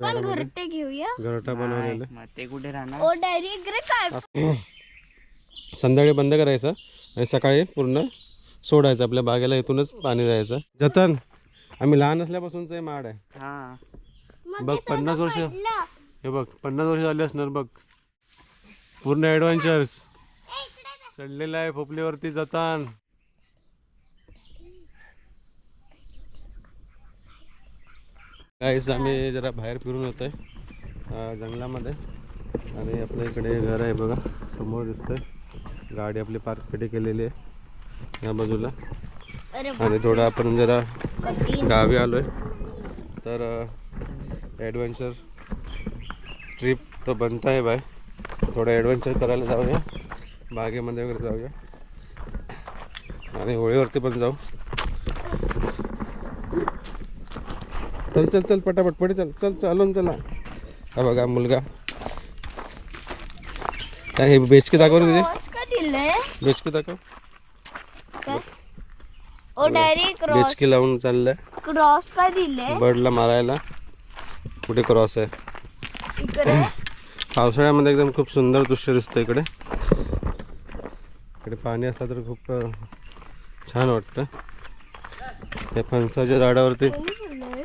पण घरटे घेऊया. घरटा बनवलेलं. मग ते कुठे राहणार? ओ डायरी इकडे काय? संध्याकाळी बंद करायचं आणि सकाळी पूर्ण सोडायचं आपल्या बागेला इथूनच पाणी जायचं. जतन आम्ही लहान असल्यापासूनच हे माड आहे. हा. बघ पन्नास वर्ष हे बघ पन्नास वर्ष झाली असणार बघ. पूर्ण ॲडव्हेंचर्स चढलेलं आहे खोपलीवरती जतान. काहीच आम्ही जरा बाहेर फिरून होतोय अं, जंगलामध्ये. आणि आपल्या इकडे घर आहे बघा समोर दिसतंय. गाडी आपली पार्ककडे केलेली आहे या बाजूला. अरे आणि थोडं आपण जरा गावी आलोय. तर ॲडव्हेंचर ट्रिप तर बनत आहे बाय थोडं ॲडव्हेंचर करायला जाऊया. बागेमध्ये वगैरे जाऊया. आणि होळीवरती पण जाऊ. चल चल चल पटापट पटे चल चल चालून चला. हा बघा मुलगा. काय हे बेचकी दाखव ना तुझे बेचकी दाखव. ओ बेचकी लावून चाललंय. क्रॉस का दिले बर्डला मारायला. कुठे क्रॉस आहे? पावसाळ्यामध्ये एकदम खूप सुंदर दृश्य दिसतं इकडे. इकडे पाणी असलं तर खूप छान वाटतं. या फणसाच्या झाडावरती कोणी बोललंय?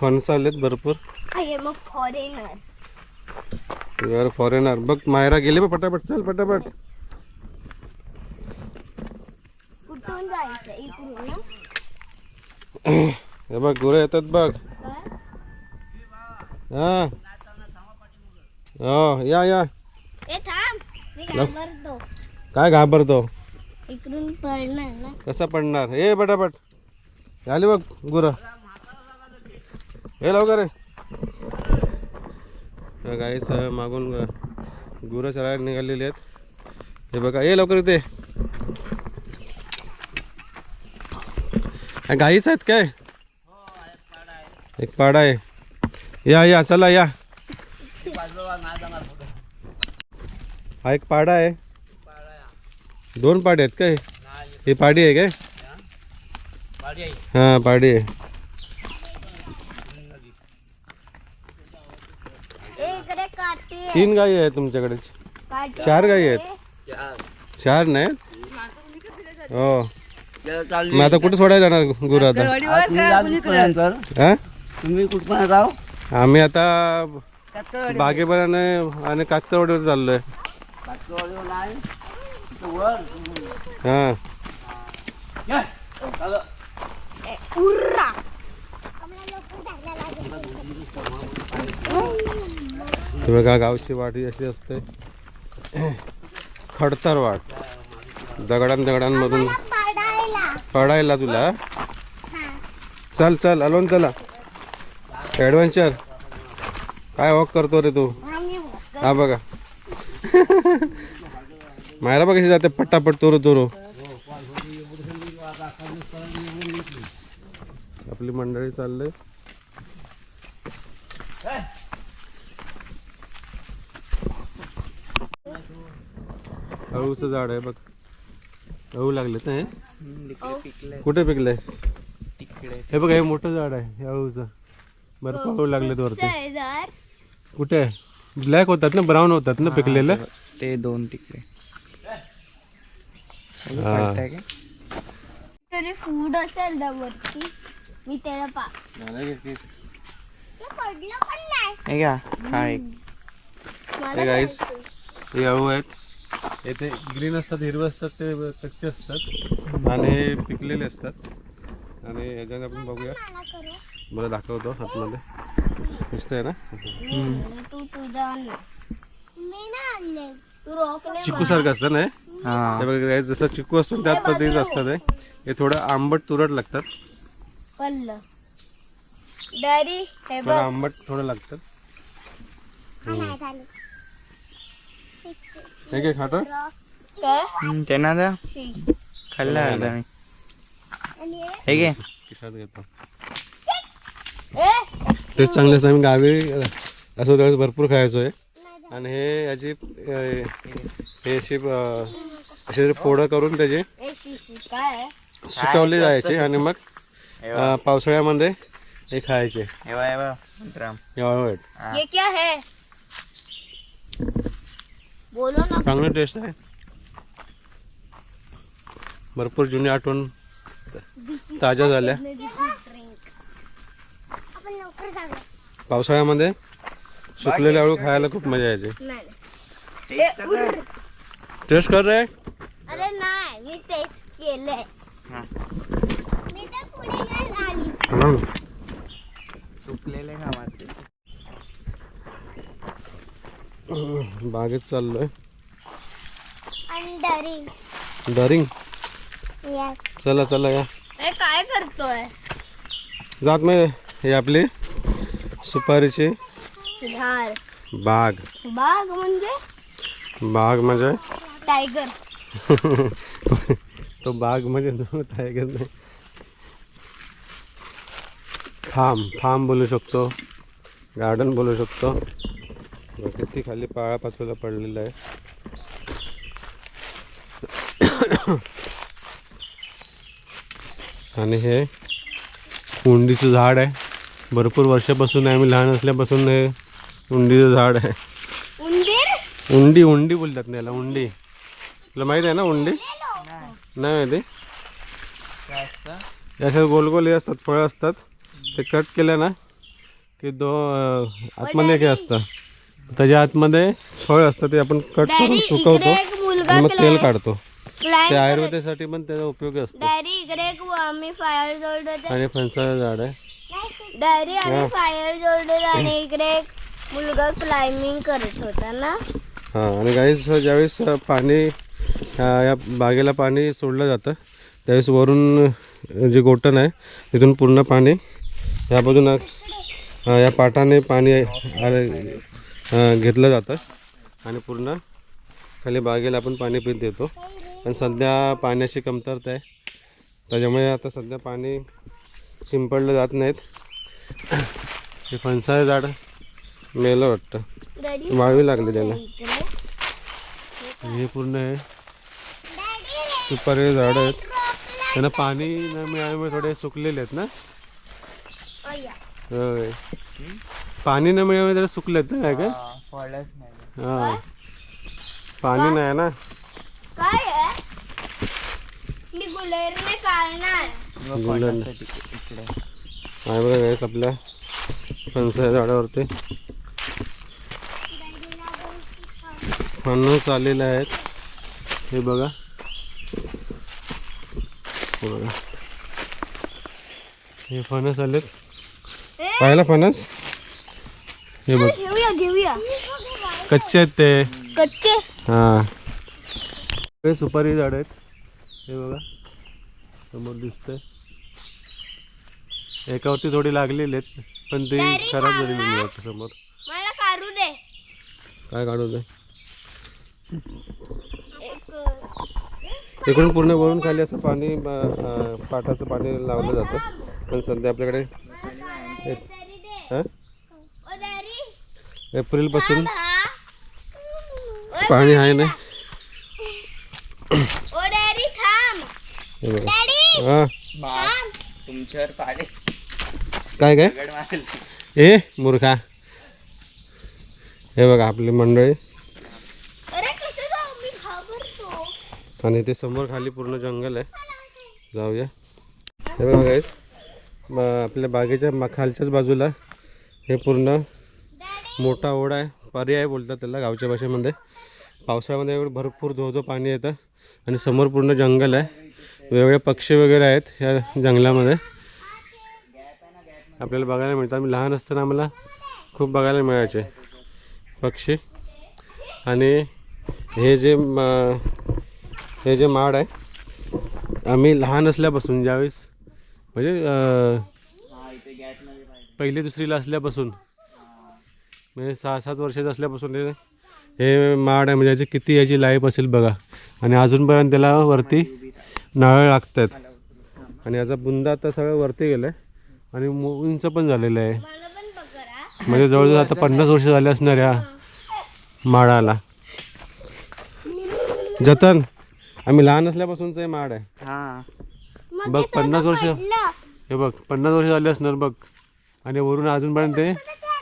फणस आलेत भरपूर. मग फॉरेनर यार फॉरेनर बघ मायरा गेली बघ पटापट. चल पटापट. कुठून जायचं? इकडून ना? हे बघ गुरं येतात बघ. काय? हा. हो या या. ए थांब. मी घाबरतो. काय घाबरतो? इकडून पडणार ना? कसा पडणार? हे पटापट. आली बघ गुरं. हे लवकर रे गाईस मागून गुरं चरायला निघालेली आहेत. हे बघा ये लवकर इथे. हा, गाईच आहेत काय? एक पाडा आहे. या या चला या. हा एक पाडा आहे. दोन पाडे आहेत काय? ही पाडी आहे काय? हा पाडी आहे ए इकडे काठी आहे. तीन गायी आहेत तुमच्याकडे. चार गायी आहेत. चार नाही? हो. मग आता कुठे सोडायला जाणार गुरु आता? तुम्ही कुठपर्यंत जाऊ आम्ही आता बागेपर्यंत आणि काकतवाडीवर चाललोय. हा. हे बघा गावची वाटी अशी असते. खडतर वाट दगडां दगडांमधून पडायला. तुला? चल चल अलोन चला. ॲडव्हेंचर काय वॉक करतो रे तू? हा बघा. मायरा बघ कशी जाते पट्टापट तोरू तोरू. आपली मंडळी चालले अळूचं झाड आहे बघ. अळू लागलेत ना हे? कुठे पिकलंय तिकडे. हे बघ हे मोठं झाड आहे हे अळूचं. भरपूर अळू लागलेत वरती. कुठे ब्लॅक होतात ना ब्राऊन होतात ना पिकलेले? ते दोन तिकडे हा. का? तरी फूड असेल ना वरती. मी त्याला पा पडलं पण नाही. हे घ्या हा एक. हे गाईस हे अळू आहेत. येथे ग्रीन असतात हिरवे असतात ते कच्चे असतात आणि पिकलेले असतात. आणि याच्याने आपण बघूया. बरं दाखवतो हातमध्ये. दिसतंय ना? चिकू सारखं असतं ना हे? जसं चिकू असतो त्याच पद्धतीचं असतात हे थोडं आंबट तुरट लागतात. हे थोडं आंबट थोडं लागतात हे काय खातं? काय? हम्म, त्यांना द्या खाल्ला अर्धा मी. हे? घे. खिशात घेतो ए ते चांगले असतं आम्ही गावी असं त्यावेळेस भरपूर खायचो आहे आणि हे याची हे अशी अं, अशी पोळं करून त्याची ए शिशी काय? आहे? सुकवली जायची आणि मग पावसाळ्यामध्ये हे खायचे एवा एवा ड्रम हे हळू आहेत ये क्या है बोलो ना. चांगलं टेस्ट आहे. भरपूर जुनी आठवण ताज्या झाल्या. पावसाळ्यामध्ये सुकलेले आळू खायला खूप मजा यायची नाही टेस्ट कर रे. अरे नाही मी टेस्ट केलंय. हा. मी तर पुढे नाही आली. हं. सुकलेले कामाचे बागेत चाललोय. अंडरिंग डरिंग. यस चला चला या. काय करतोय? जात मी हे आपली सुपारीची. बाग. बाग म्हणजे? बाग म्हणजे? टायगर. तो बाग म्हणजे तो टायगर नाही. फार्म फार्म बोलू शकतो. गार्डन बोलू शकतो. किती खाली पाळा पाचोला पडलेला आहे. आणि हे उंडीचं झाड आहे. भरपूर वर्षापासून आहे. आम्ही लहान असल्यापासून हे उंडीचं झाड आहे. उंडी उंडी बोलतात ना याला उंडी. तुला माहीत आहे ना उंडी? नाही माहिती? गोल गोल हे असतात फळं असतात. ते कट केलं ना की दो आतमध्ये हे असतं. त्याच्या आतमध्ये फळ असतं ते आपण कट करून सुकवतो आणि मग तेल काढतो. ते आयुर्वेदासाठी पण त्याचा उपयोगी असतो. डॅडी इकडे एक आम्ही फायर जोडत. होते आणि फणसाचं झाड आहे. आम्ही हा. फायर आणि इकडे एक मुलगा क्लाइम्बिंग करत होता ना? हां आणि गाईस ज्यावेळेस पाणी अं, या बागेला पाणी सोडलं जातं त्यावेळेस वरून जे गोटन आहे तिथून पूर्ण पाणी या बाजूनं अं, या पाटाने पाणी आलं- घेतलं जातं. आणि पूर्ण खाली बागेला आपण पाणी पित येतो पण सध्या पाण्याची कमतरता आहे. त्याच्यामुळे आता सध्या पाणी शिंपडलं जात नाहीत. हे फणसाचं झाड मेलं वाटतं. वाळवी लागली त्याला. हे पूर्ण आहे सुपारी झाड आहेत. त्यांना पाणी न मिळाल्यामुळे थोडे सुकलेले आहेत ना. होय. पाणी न मिळाल्यामुळे थोडे सुकलेत ना काय काय हा, फळच नाही. हा. पाणी नाही ना? काय आहे? मी गुलेरने काढणार. मग गुलाब. फळासाठी इकडे. आहे बघा गाईस आपल्या फणसाच्या झाडावरती. फणस आलेले आहेत. हे बघा. हे बघा. हे फणस आलेत. ए, पाहिला फणस? हे बघ. घेऊया घेऊया. कच्चे आहेत ते. कच्चे. हा. हे सुपारी झाड आहेत. हे बघा. समोर दिसतंय. एकावरती थोडी लागलेली आहेत पण ती खराब झालेली नाही वाटतं समोर. मला काढू दे. काय काढू दे? इकडून पूर्ण वरून खाली असं पाणी पाटाचं पाणी लावलं जातं. पण सध्या आपल्याकडे हा? एप्रिलपासून पाणी आहे ना. काय काय? दगड मारेल. ए मूर्खा. हे बघा आपली मंडळी. अरे कसं जाऊ? मी घाबरतो. आणि ते समोर खाली पूर्ण जंगल आहे. जाऊया. हे बघा गाईस आपल्या बागेच्या खालच्याच बाजूला हे पूर्ण मोठा ओढा आहे. पर्याय बोलतात त्याला गावच्या भाषेमध्ये. पावसाळ्यामध्ये एवढं भरपूर धो धो पाणी येतं आणि समोर पूर्ण जंगल आहे. वेगवेगळे पक्षी वगैरे आहेत ह्या जंगलामध्ये. आपल्याला बघायला मिळतं. आम्ही लहान असताना आम्हाला खूप बघायला मिळायचे पक्षी. आणि हे जे हे जे माड आहे आम्ही लहान असल्यापासून ज्यावेळेस म्हणजे पहिली दुसरीला असल्यापासून म्हणजे सहा सात वर्षाचं असल्यापासून हे हे माड आहे म्हणजे याची किती याची लाईफ असेल बघा. आणि अजूनपर्यंत त्याला वरती नारळ लागत आहेत आणि याचा बुंदा आता सगळं वरती गेलं आहे आणि उंच पण झालेलं आहे. म्हणजे जवळजवळ आता पन्नास वर्ष झाले असणार या माडाला. जतन आम्ही लहान असल्यापासूनच हे माड आहे. हा. बघ पन्नास वर्ष हे बघ पन्नास वर्ष झाले असणार बघ. आणि वरून अजूनपर्यंत ते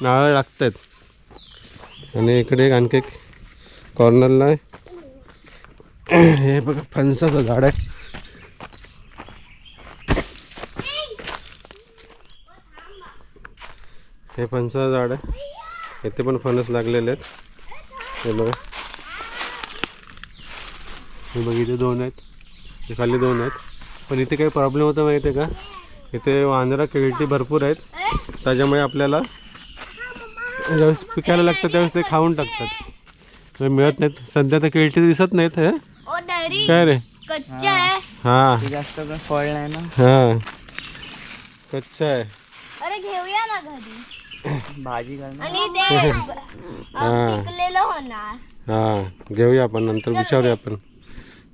नारळ लागत आहेत आणि इकडे एक आणखी एक कॉर्नरला आहे. हे बघा फणसाचं झाड आहे. हे फणसाचं झाड आहे. इथे पण फणस लागलेले आहेत. हे बघा. हे बघ इथे दोन आहेत. हे खाली दोन आहेत. पण इथे काही प्रॉब्लेम होता माहिती आहे का? इथे वांदरा किळटी भरपूर आहेत. त्याच्यामुळे आपल्याला ज्यावेळेस पिकायला लागतं त्यावेळेस ते खाऊन टाकतात. ते मिळत नाहीत. सध्या तर किळटी दिसत नाहीत हे. काय रे? कच्चा आहे. हां. जास्त फळ नाही ना. हां. कच्चा आहे. अरे घेऊया ना घरी. भाजी हां. घेऊया आपण नंतर विचारूया आपण.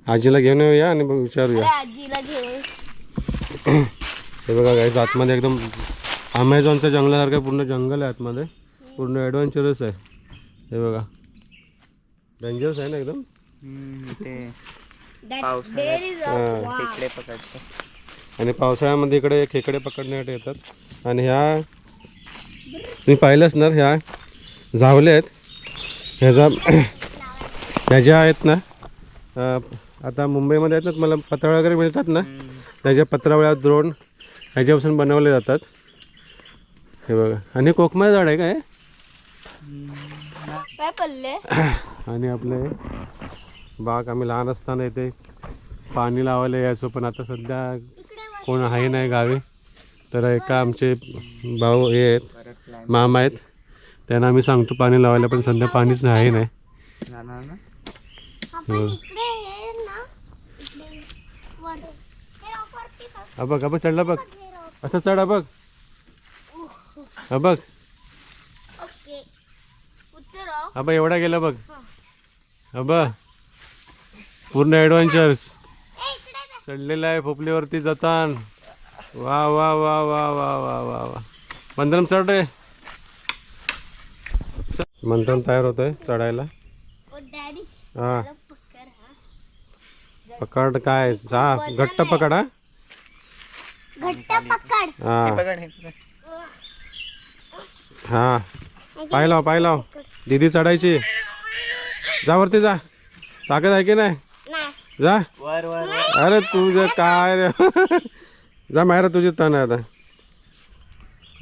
आजीला घेऊन येऊया आणि मग विचारूया. हे बघा गाईज आतमध्ये एकदम अमेझॉनच्या जंगलासारखं पूर्ण जंगल आहे आतमध्ये. पूर्ण ॲडव्हेंचरस आहे. हे बघा. डेंजरस आहे ना एकदम? ते हां. पकडते. आणि पावसाळ्यामध्ये इकडे खेकडे पकडण्यासाठी येतात. आणि ह्या तुम्ही पाहिलं असणार ह्या झावल्या आहेत. ह्याचा ह्या ज्या आहेत ना आता मुंबईमध्ये आहेत ना मला पत्रावळ्या वगैरे मिळतात ना? त्याच्या पत्रावळ्या द्रोण ह्याच्यापासून बनवले जातात. हे बघा. आणि कोकमा झाड आहे काय? काय पडले आणि आपले बाग आम्ही लहान असताना इथे पाणी लावायला यायचो पण आता सध्या कोण आहे नाही गावी. तर एका आमचे भाऊ हे आहेत मामा आहेत. त्यांना आम्ही सांगतो पाणी लावायला पण सध्या पाणीच आहे नाही. जाणार ना आपण इकडे हे ना. इकडे वर. हे rock वरती बघ. बघ बघ चढला बघ. हे. असं चढ बघ. हा बघ ओके हा बघ एवढा गेला बघ. हा बघ पूर्ण ॲडव्हेंचर्स. चढलेला आहे पोपलीवरती जातान. वा वा वा वा वा वा वा वा. मंत्रम चढ रे. मंत्रम तयार होतोय चढायला. ओ डॅडी. हा. पकड हा. पकड काय? जा घट्ट पकड. हा. घट्ट पकड. हा. पकड हे पकड. हा. पाय लाव पाय लाव. दीदी चढायची. जा वरती जा. ताकद आहे की नाही? जा. अरे तुझं काय रे? जा मायरा तुझी टर्न आहे आता.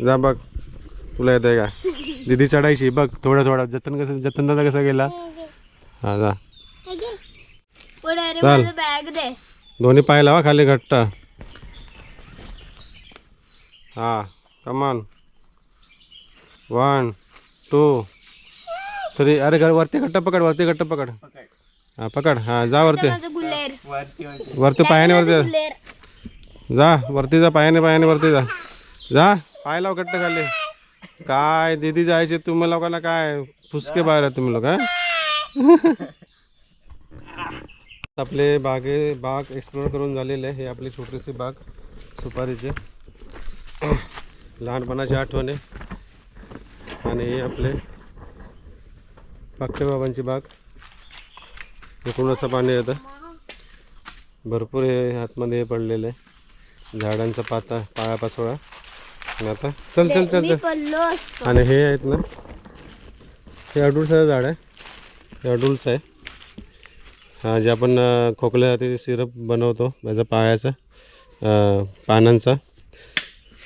जा बघ तुला येते का? दीदी चढायची बघ थोडं थोडं. जतन कसं जतन दादा कसा गेला? हा जा. चल. मला बॅग दे. दोन्ही पाय लावा खाली घट्ट. हा कमान वन टू थ्री अरे घर वरती घट्ट पकड वरती घट्ट पकड. पकड हा पकड. हा जा वरती. वरती पायाने वरती जा. गुलेर जा वरती जा पायाने पायाने वरती जा. जा पाय लाव घट्ट खाली. काय दीदी जायचे तुम्ही लोकांना काय फुसके बाहेर तुम्ही लोक हा? आपले बागे बाग एक्सप्लोर करून झालेले आहे. हे आपली छोटीशी बाग सुपारीचे. लहानपणाची आठवण आहे. आणि हे आपले बाबांची बाग. इकडून असं पाणी येतं. भरपूर हे आतमध्ये हे पडलेलं आहे. झाडांचा पाता पाळा पाचोळा. आणि आता चल चल चल चल. आणि हे आहेत ना हे अडुळसाचं झाड आहे. हे अडुळस आहे. हा जे आपण खोकल्यासाठी सिरप बनवतो याचा पायाचा अं, पानांचा.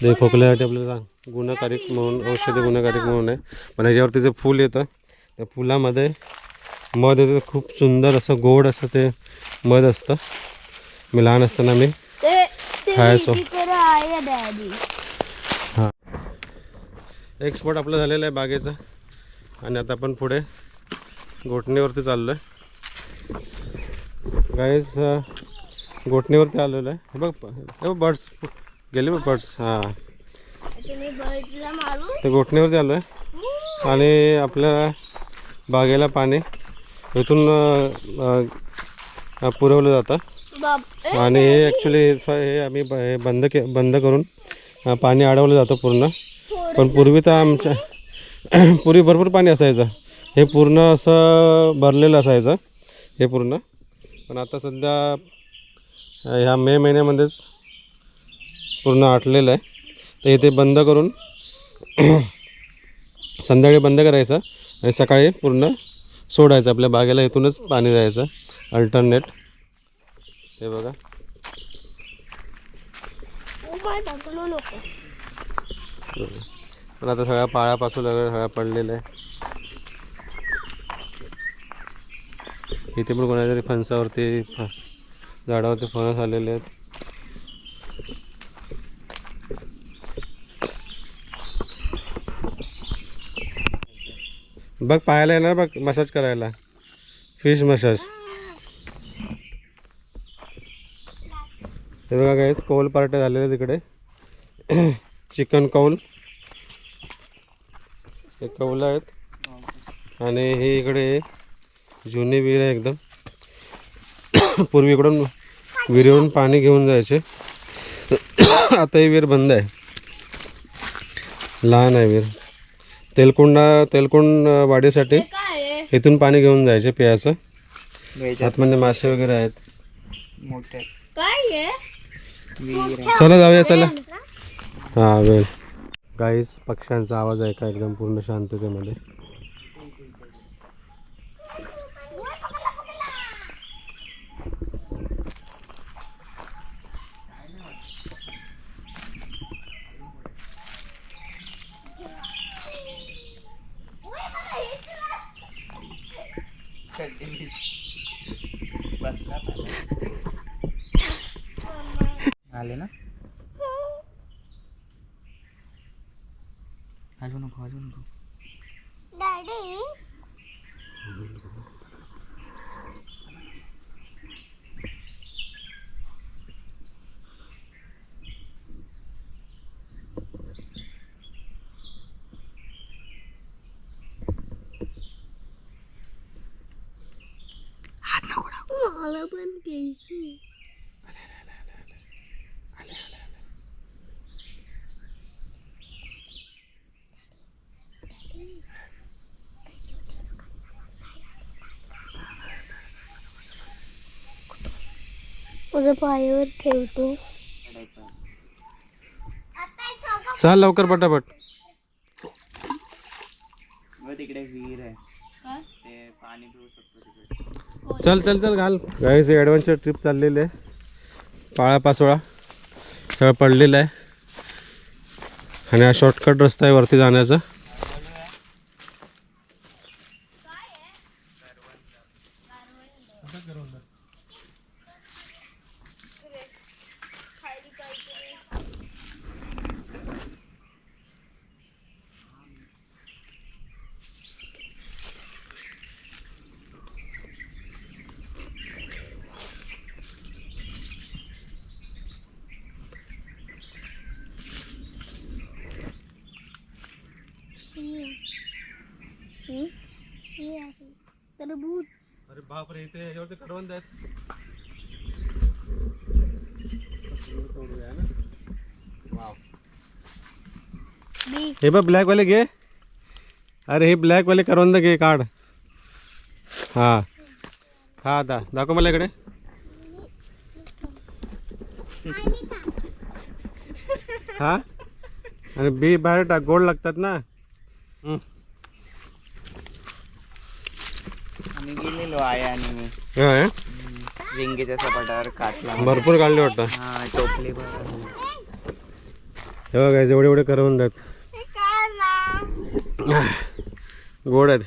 ते खोकल्यासाठी आपल्याला गुणकारिक म्हणून औषधी गुणकारिक म्हणून आहे. पण ह्याच्यावरती जे फूल येतं त्या फुलामध्ये मध येतं. खूप सुंदर असं गोड असं ते मध असतं. मी लहान असताना मी खायचो. एक स्पॉट आपलं झालेलं आहे बागेचं. आणि आता आपण पुढे गोठणीवरती चाललो आहे गाईज गोठणीवरती आलेलो आहे. हे बघ हे बर्ड्स गेले बघ बर्ड्स हां. तर गोठणीवरती आलो आहे आणि आपल्या बागेला पाणी इथून पुरवलं जातं. आणि हे ॲक्च्युली हे आम्ही ब- हे बंद के बंद करून पाणी अडवलं जातं पूर्ण. पण पूर्वी तर आमच्या पूर्वी भरपूर पाणी असायचं. हे पूर्ण असं भरलेलं असायचं हे पूर्ण. पण आता सध्या ह्या मे महिन्यामध्येच पूर्ण आटलेलं आहे. तर इथे बंद करून संध्याकाळी बंद करायचं. सकाळी पूर्ण सोडायचं आपल्या बागेला इथूनच पाणी जायचं. अल्टरनेट हे बघा. पण आता सगळ्या पाळ्यापासून वगैरे सगळ्या पडलेलं आहे. इथे पण कोणाच्या तरी फणसावरती फ- झाडावरती फणस आलेले आहेत. बघ पाहायला येणार बघ मसाज करायला. फिश मसाज हे बघा काहीच कौल पार्ट्या झालेले तिकडे चिकन कौल. हे कौल आहेत. आणि हे इकडे जुनी विहीर आहे एकदम. पूर्वी इकडून विहिरीवरून पाणी घेऊन जायचे. आता ही विहीर बंद आहे. लहान आहे विहीर. तेलकुंडा तेलकुंड वाढीसाठी आहे? इथून पाणी घेऊन जायचे प्यायचं आतमध्ये मासे वगैरे आहेत. आहे? आहे. चला जाऊया चला. हां वेळ. गाईस पक्ष्यांचा आवाज ऐका एकदम पूर्ण शांततेमध्ये. आले ना? हलू नको हलू नको. डॅडी मला पण घ्यायची माझ्या पायावर ठेवतो. चल लवकर पटापट. व तिकडे विहीर आहे. ते पाणी पिऊ शकतो तिकडे. चल चल चल घाल. गाईस ॲडव्हेंचर ट्रिप चाललेली आहे. पाळा पाचोळा. सगळं पडलेलं आहे. आणि हा शॉर्टकट रस्ता आहे वरती जाण्याचा तरबूज अरे बापरे इथे याच्यावरती करवंद आहेत. बी हे बघ ब्लॅक वाले घे. अरे हे ब्लॅक वाले करवंद घे काढ. हा. हा दा दाखव मला इकडे. हा? आणि बी बाहेर टाक गोड लागतात ना. गेलेलो आहे आणि मी हे? रिंगेच्या सपाटावर कातला भरपूर काढले वाटतं. हा टोपले बरं हे बघा जेवढे एवढे करवंद आहेत. हे काय ना गोड आहेत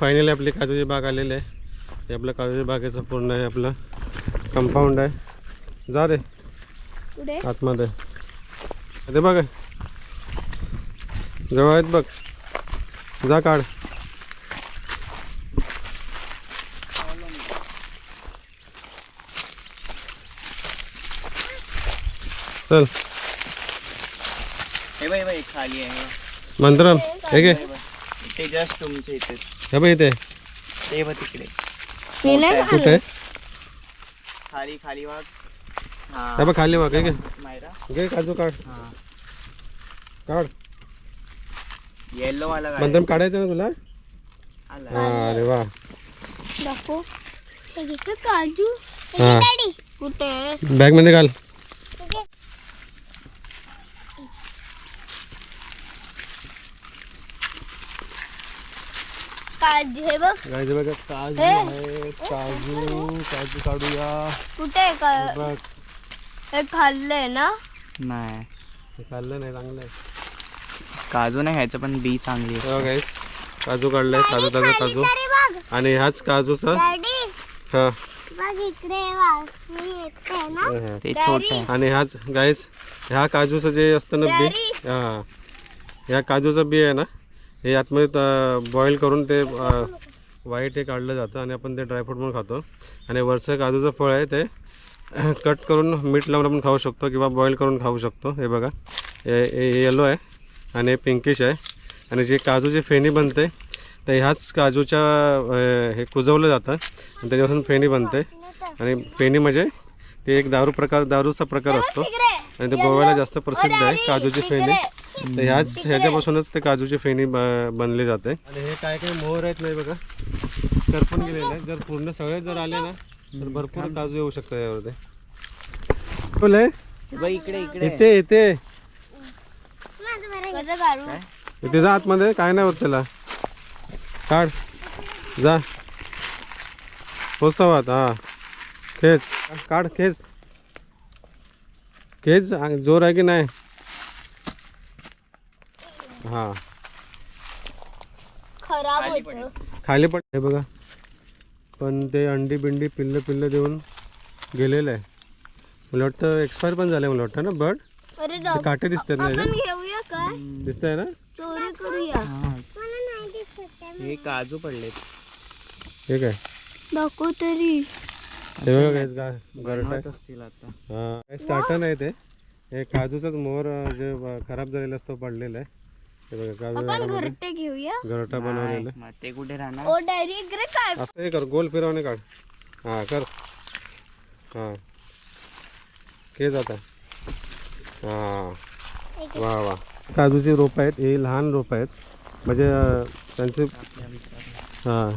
फायनली आपली काजूची बाग आलेली आहे. हे आपलं काजूच्या बागेचं पूर्ण आहे आपलं कंपाऊंड आहे. जा रे. कुठे आतमध्ये. ते बघ. जवळ आहेत बघ. जा काढ. चल. हे बाई बाई खाली आहे. मंत्रम. हे घे. हे. ते जस्ट तुमच्या इथेच. हे इथे. ते बघ तिकडे. मी नाही कुठे? खाली? खाली वाघ हा। हे बघ खाली बघ हे घे मायरा। घे काजू काढ हा। काढ येल्लो वाला मंत्रम काढायचं ना तुला आला हा अरे वा दाखव हे घे. हे काजू। हे। हा. घे, डॅडी कुठे बॅगमध्ये घाल काजू हे बघ गायचे बघा काजू हे. आहे काजू काजू काढूया कुठे आहे का बघ हे खाल्लंय ना? नाही. हे खाल्लं नाही चांगलं आहे. काजू नाही खायचं पण बी चांगली आहे बघा guys, काजू काढलाय ताजा ताजा काजू. आणि ह्याच काजूचा? डॅडी हा. बघ इकडे वाघ मी येते ना. हा. ते छोट आहे. आणि ह्याच गाईस ह्या काजूचं जे असतं ना बी. हा. ह्या काजूचं बी आहे ना हे आतमध्ये बॉईल करून ते अं, व्हाईट हे काढलं जातं आणि आपण ते ड्रायफ्रूट म्हणून खातो. आणि वरचं काजूचं फळ आहे ते कट करून मीठ लावून आपण खाऊ शकतो किंवा बॉईल करून खाऊ शकतो. हे बघा. हे येलो आहे आणि पिंकिश आहे. आणि जे काजूची फेणी बनते तर ह्याच काजूच्या हे कुजवलं जातं आणि त्याच्यापासून फेणी बनते. आणि फेणी म्हणजे ते एक दारू प्रकार दारूचा प्रकार असतो. आणि ते गोव्याला जास्त प्रसिद्ध आहे काजूची फेणी. तर ह्याच ह्याच्यापासूनच ते काजूची फेणी ब- बनली जाते. आणि हे काय काय मोहर आहेत नाही बघा. करपून गेलेले आहेत जर पूर्ण सगळे जर आले ना तर भरपूर काजू येऊ शकतात यावरती बोले इकडे इकडे. इथे इथे कसं काढू इथे जा आतमध्ये. काय नाही होत त्याला. काढ. जा. पोचव आत हा. खेच. काढ खेच. खेच जोर आहे की नाही? हा. खराब होतं. खाली पण हे बघा. पण ते अंडी बिंडी पिल्लं पिल्लं देऊन गेलेलं आहे. मला वाटतं एक्सपायर पण झालं मला वाटतं ना बर्ड अरे ते काटे दिसतात ना आपण याच्यात? घेऊया काय? दिसतंय ना? चोरी करूया. हा. मला नाही दिसत हे काजू पडलेत. हे काय? दाखव तरी. हे बघा guys, गा गरट आहे. बनवत असतील आता. हा स्टार्टर नाही ते. हे काजूचाच मोहर अं, जे ब- खराब झालेला असतो पडलेला आहे. हे बघा काजू आपण घरटे घेऊया. गरटा बनवलेला. नाही, मग ते कुठे राहणार? ओ काय असं हे कर गोल फिरवणे काढ. हा कर. हा. के जाता. हा. वा वा. काजूची रोपं आहेत हे लहान रोपं आहेत. म्हणजे अं, त्यांचे हां.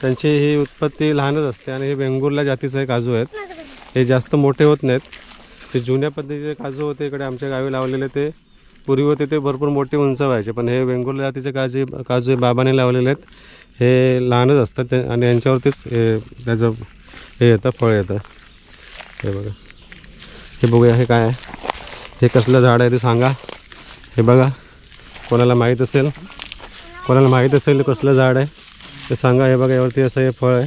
त्यांची ही उत्पत्ती लहानच असते आणि हे वेंगुर्ला जातीचे काजू आहेत. हे जास्त मोठे होत नाहीत. ते जुन्या पद्धतीचे काजू होते इकडे आमच्या गावी लावलेले ते. पूर्वी होते ते भरपूर मोठे उंच व्हायचे पण हे वेंगुर्ला जातीचे काजू काजू बाबाने लावलेले आहेत. हे लहानच असतात ते आणि यांच्यावरतीच हे त्याचं हे येतं फळ येतं. हे बघा. हे बघूया हे काय आहे? हे कसलं झाड आहे ते सांगा. हे बघा. कोणाला माहीत असेल? कोणाला माहीत असेल कसलं झाड आहे? ते सांगा. हे बघा यावरती असं हे फळ आहे.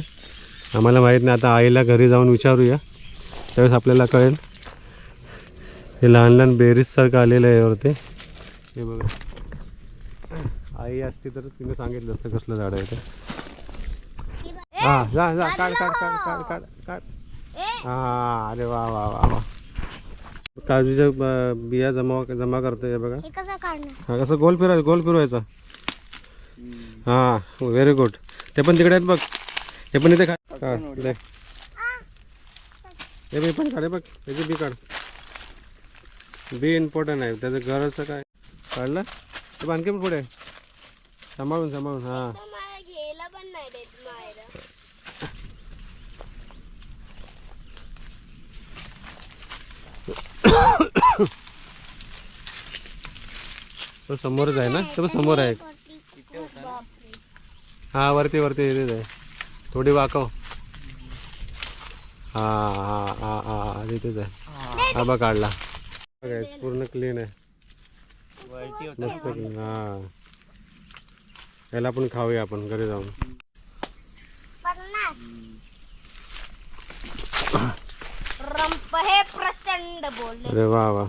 आम्हाला माहीत नाही. आता आईला घरी जाऊन विचारूया. त्यावेळेस आपल्याला कळेल. हे लहान लहान बेरीजसारखं आलेलं आहे यावरती. हे बघा. आई असती तर तिने सांगितलं असतं कसलं झाड आहे ते. हां जा जा काढ काढ काढ काढ काढ काढ. हां अरे वा वा वा वा. काजूच्या बिया जमा जमा करतो हे बघा. हे कसं गोल फिरायचं गोल फिरवायचा. हां व्हेरी गुड ते पण तिकडे आहेत बघ. हे पण इथे काढ हे बी पण काढ बघ. त्याचे बी काढ. बी इम्पॉर्टंट आहे. त्याचं गरजचं काय? काढलं? ते आणखी पण पुढे. सांभाळून सांभाळून हां. मला घ्यायला पण नाही देत मायला तो समोरच आहे ना? तो समोर आहे. हा वरती वरती इथेच आहे. थोडी वाकव. हा हा हा हा हा तिथेच आहे. हा. बघ काढला. पूर्ण क्लीन आहे. मस्त हा. याला आपण खाऊया आपण घरी जाऊन. रंप हे प्रचंड बोलले. अरे वा वा.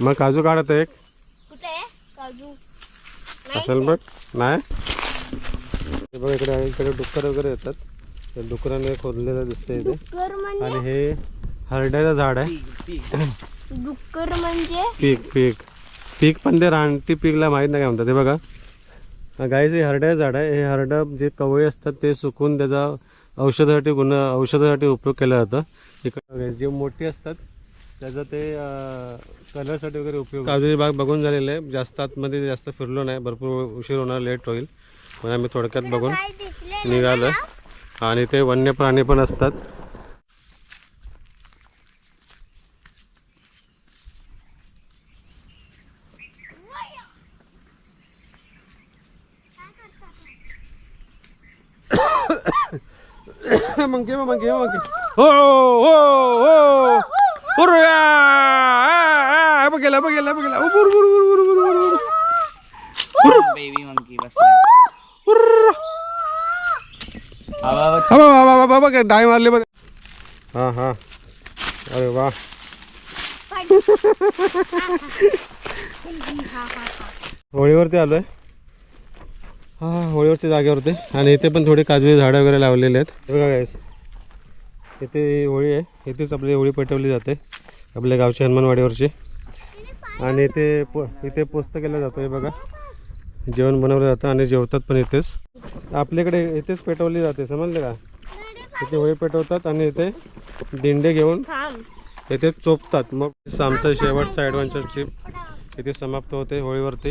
मग काजू काढत एक. कुठे आहे? काजू. असेल बघ. नाही? हे बघ इकडे इकडे डुक्कर वगैरे येतात. त्या डुकराने खोदलेलं दिसतंय इथे. डुक्कर म्हणजे? आणि हे हरड्याचं झाड आहे. डुक्कर म्हणजे? पीक पीक. पीक पण ते रानटी पीकला माहीत नाही काय म्हणतात. ते बघा. गाईचं हे हरड्याचं झाड आहे. हे हरडं जे कवळे असतात ते सुकून त्याचा औषधासाठी गुण औषधासाठी उपयोग केला जातो. इकडे जे मोठी असतात त्याचं ते कलरसाठी वगैरे उपयोग काजूची बाग बघून झालेलं आहे. जास्त आतमध्ये जास्त फिरलो नाही. भरपूर उशीर होणार लेट होईल. पण आम्ही थोडक्यात बघून निघालोय आणि ते वन्य प्राणी पण असतात. मंकी मंकी मंकी हो हो हो उर्या! आ, आ, बघेला बघेला बघेला ओ, बुर, बुर, बुर, बुर, बुर, बुर, बुर. बेबी मंकी बसलाय उर्र. आवा, आवा, हा बा बा बा बघ डाय मारले बघ हा हा अरे वा होळीवरती आलोय हा होळीवरच्या जागेवरती. आणि इथे पण थोडी काजवी झाडं वगैरे लावलेले आहेत. बघा गायस इथे होळी आहे. इथेच आपली होळी पेटवली जाते. आपल्या गावच्या हनुमानवाडीवरची. आणि इथे पो इथे पोस्त केलं जातं हे बघा. जेवण बनवलं जातं आणि जेवतात पण इथेच. आपल्याकडे इथेच पेटवली जाते समजलं का? इथे होळी पेटवतात आणि इथे दिंडे घेऊन इथे चोपतात. मग आमचा शेवटचा ॲडव्हेंचर ट्रिप इथे समाप्त होते होळीवरती.